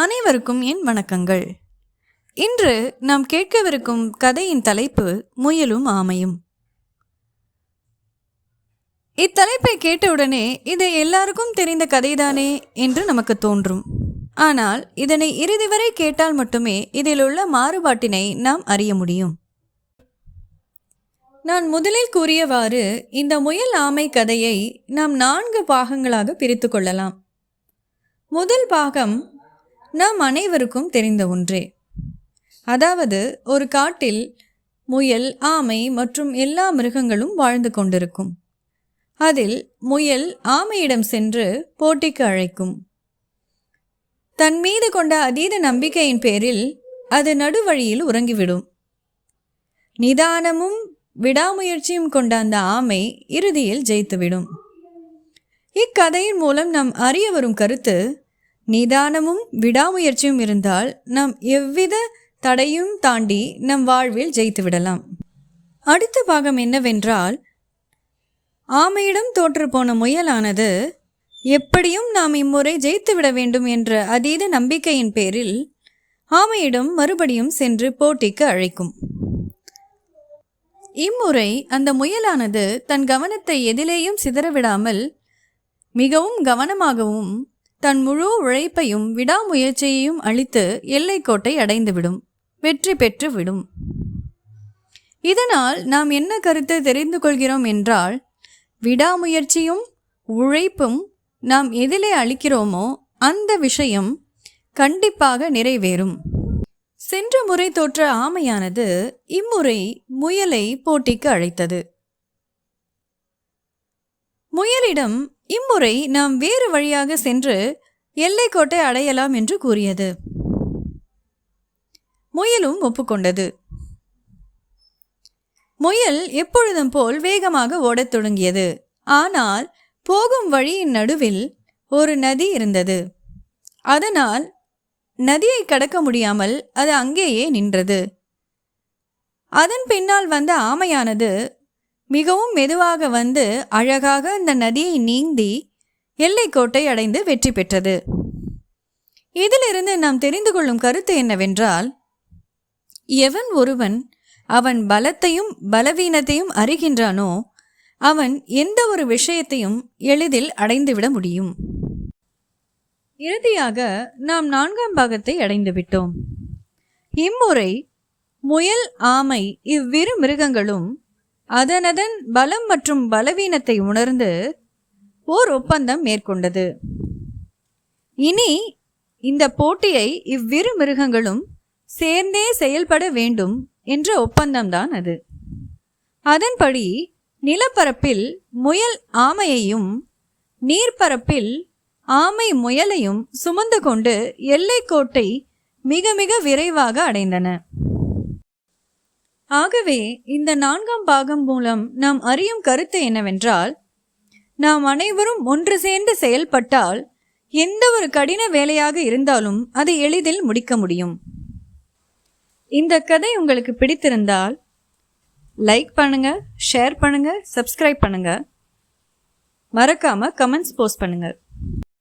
அனைவருக்கும் என் வணக்கங்கள். இன்று நாம் கேட்கவிருக்கும் கதையின் தலைப்பு முயலும் ஆமையும். இத்தலைப்பை கேட்டவுடனே இது எல்லாருக்கும் தெரிந்த கதைதானே என்று நமக்கு தோன்றும். ஆனால் இதனை இறுதி வரை கேட்டால் மட்டுமே இதில் உள்ள மாறுபாட்டினை நாம் அறிய முடியும். நான் முதலில் கூறியவாறு இந்த முயல் ஆமை கதையை நாம் நான்கு பாகங்களாக பிரித்து கொள்ளலாம். முதல் பாகம் நாம் அனைவருக்கும் தெரிந்த ஒன்றே. அதாவது ஒரு காட்டில் முயல் ஆமை மற்றும் எல்லா மிருகங்களும் வாழ்ந்து கொண்டிருக்கும். அதில் முயல் ஆமையிடம் சென்று போட்டிக்கு அழைக்கும். தன் மீது கொண்ட அதீத நம்பிக்கையின் பேரில் அது நடுவழியில் உறங்கிவிடும். நிதானமும் விடாமுயற்சியும் கொண்ட அந்த ஆமை இறுதியில் ஜெயித்துவிடும். இக்கதையின் மூலம் நாம் அறிய வரும் கருத்து நிதானமும் விடாமுயற்சியும் இருந்தால் நாம் எவ்வித தடையும் தாண்டி நம் வாழ்வில் ஜெயித்து விடலாம். அடுத்த பாகம் என்னவென்றால் ஆமையிடம் தோற்று போன முயலானது எப்படியும் நாம் இம்முறை ஜெயித்து விட வேண்டும் என்ற அதீத நம்பிக்கையின் பேரில் ஆமையிடம் மறுபடியும் சென்று போட்டிக்கு அழைக்கும். இம்முறை அந்த முயலானது தன் கவனத்தை எதிலேயும் சிதறவிடாமல் மிகவும் கவனமாகவும் தன் முழு உழைப்பையும் விடாமுயற்சியையும் அளித்து எல்லைக்கோட்டை அடைந்துவிடும் வெற்றி பெற்று விடும். இதனால் நாம் என்ன கருத்து தெரிந்து கொள்கிறோம் என்றால் விடாமுயற்சியும் உழைப்பும் நாம் எதிலே அளிக்கிறோமோ அந்த விஷயம் கண்டிப்பாக நிறைவேறும். சென்ற முறை தோற்ற ஆமையானது இம்முறை முயலை போட்டிக்கு அழைத்தது. முயலிடம் இம்முறை நாம் வேறு வழியாக சென்று எல்லைக்கோட்டை அடையலாம் என்று கூறியது. முயலும் ஒப்புக்கொண்டது. முயல் எப்பொழுதும் போல் வேகமாக ஓடத் தொடங்கியது. ஆனால் போகும் வழியின் நடுவில் ஒரு நதி இருந்தது. அதனால் நதியை கடக்க முடியாமல் அது அங்கேயே நின்றது. அதன் பின்னால் வந்த ஆமையானது மிகவும் மெதுவாக வந்து அழகாக அந்த நதியை நீந்தி எல்லைக்கோட்டை அடைந்து வெற்றி பெற்றது. இதிலிருந்து நாம் தெரிந்து கொள்ளும் கருத்து என்னவென்றால் எவன் ஒருவன் அவன் பலத்தையும் பலவீனத்தையும் அறிகின்றானோ அவன் எந்த ஒரு விஷயத்தையும் எளிதில் அடைந்துவிட முடியும். இறுதியாக நாம் நான்காம் பாகத்தை அடைந்துவிட்டோம் இம்முறை முயல் ஆமை இவ்விரு மிருகங்களும் அதனதன் பலம் மற்றும் பலவீனத்தை உணர்ந்து ஓர் ஒப்பந்தம் மேற்கொண்டது. இனி இந்த போட்டியை இவ்விரு மிருகங்களும் சேர்ந்தே செயல்பட வேண்டும் என்ற ஒப்பந்தம்தான் அது. அதன்படி நிலப்பரப்பில் முயல் ஆமையையும் நீர்ப்பரப்பில் ஆமை முயலையும் சுமந்து கொண்டு எல்லைக்கோட்டை மிக மிக விரைவாக அடைந்தன. ஆகவே இந்த நான்காம் பாகம் மூலம் நாம் அறியும் கருத்து என்னவென்றால் நாம் அனைவரும் ஒன்று சேர்ந்து செயல்பட்டால் எந்த ஒரு கடின வேலையாக இருந்தாலும் அதை எளிதில் முடிக்க முடியும். இந்த கதை உங்களுக்கு பிடித்திருந்தால் லைக் பண்ணுங்க ஷேர் பண்ணுங்க சப்ஸ்கிரைப் பண்ணுங்க. மறக்காம கமெண்ட்ஸ் போஸ்ட் பண்ணுங்கள்